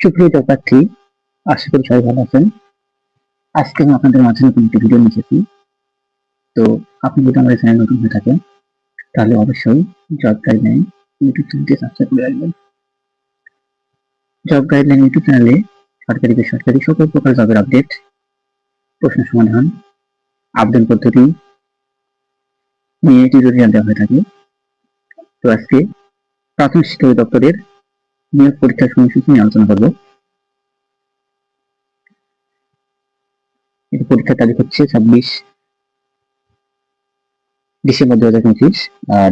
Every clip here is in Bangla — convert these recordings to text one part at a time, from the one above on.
সুপ্রিয় প্রার্থী আশা করি সবাই ভালো আছেন। আজকে আমি আপনাদের মাঝে নতুন একটি ভিডিও নিয়ে তো আপনি যদি আমার চ্যানেল নতুন হয়ে থাকেন, তাহলে অবশ্যই জব গাইডলাইন ইউটিউব চ্যানেলটি সাবস্ক্রাইব করে রাখবেন। জব গাইডলাইন ইউটিউব চ্যানেলে সরকারি বেসরকারি সকল প্রকার জবের আপডেট প্রশ্ন সমাধান আবেদন পদ্ধতি নিয়ে টিউটোরিয়াল দেওয়া হয়ে থাকে। তো আজকে প্রাথমিক শিক্ষা দপ্তরের নিয়োগ পরীক্ষার সময়সূচি নিয়ে আলোচনা করব। এর পরীক্ষার তারিখ হচ্ছে ছাব্বিশ ডিসেম্বর দু হাজার পঁচিশ আর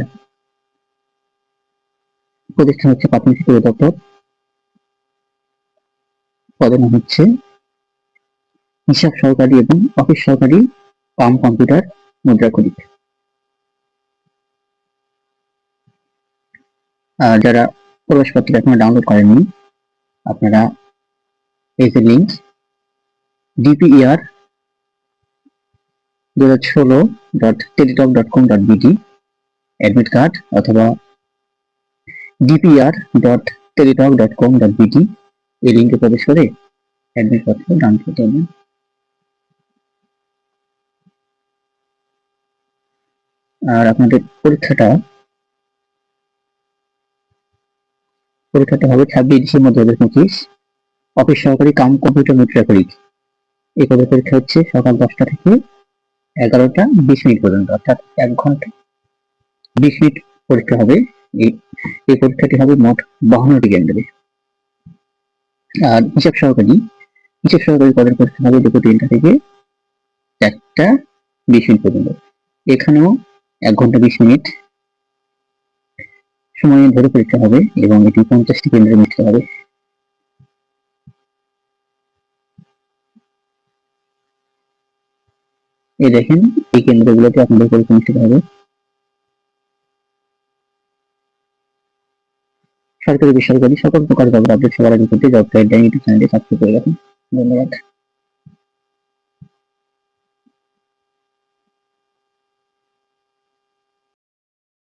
প্রতিষ্ঠান হচ্ছে প্রাথমিক শিক্ষা দপ্তর। পদের নাম হচ্ছে হিসাব সহকারী এবং অফিস সহকারী পাম কম্পিউটার মুদ্রা করি আর যারা প্রবেশপত্র এখনও ডাউনলোড করেননি। আপনারা এই যে লিঙ্ক ডিপিইআর দু হাজার ষোলো dot Teletalk dot com dot BD admit card অথবা DPR dot Teletalk dot com dot BD এই লিঙ্কে প্রবেশ করে অ্যাডমিট পত্র ডাউনলোড করতে হবে আর আপনাদের পরীক্ষাটা পরীক্ষাটা হবে ছাব্বিশ ডিসেম্বর দু হাজার পঁচিশ। অফিস সহকারী কাম কম্পিউটার মুদ্রা পরীক্ষা এই পদের পরীক্ষা হচ্ছে সকাল দশটা থেকে এগারোটা বিশ মিনিট পর্যন্ত, অর্থাৎ এক ঘণ্টা বিশ মিনিট পরীক্ষা হবে। এই পরীক্ষাটি হবে মোট বাহান্নটি কেন্দ্রে আর হিসাব সহকারী হিসাব সহকারী পদের পরীক্ষা হবে দুপুর তিনটা থেকে চারটা বিশ মিনিট পর্যন্ত। এখানেও এক ঘণ্টা বিশ মিনিট সময় ধরে পরীক্ষা হবে এবং এটি পঞ্চাশটি কেন্দ্রে অনুষ্ঠিত হবে। এই দেখেন, এই কেন্দ্রগুলোতে আপনাদের পরীক্ষা অনুষ্ঠিত হবে। সরকারি, বেসরকারি সকল প্রকার জবের আপডেট সবার আগে করতে জব গাইডলাইন ইউটিউব চ্যানেলে সাবস্ক্রাইব করে রাখুন। ধন্যবাদ।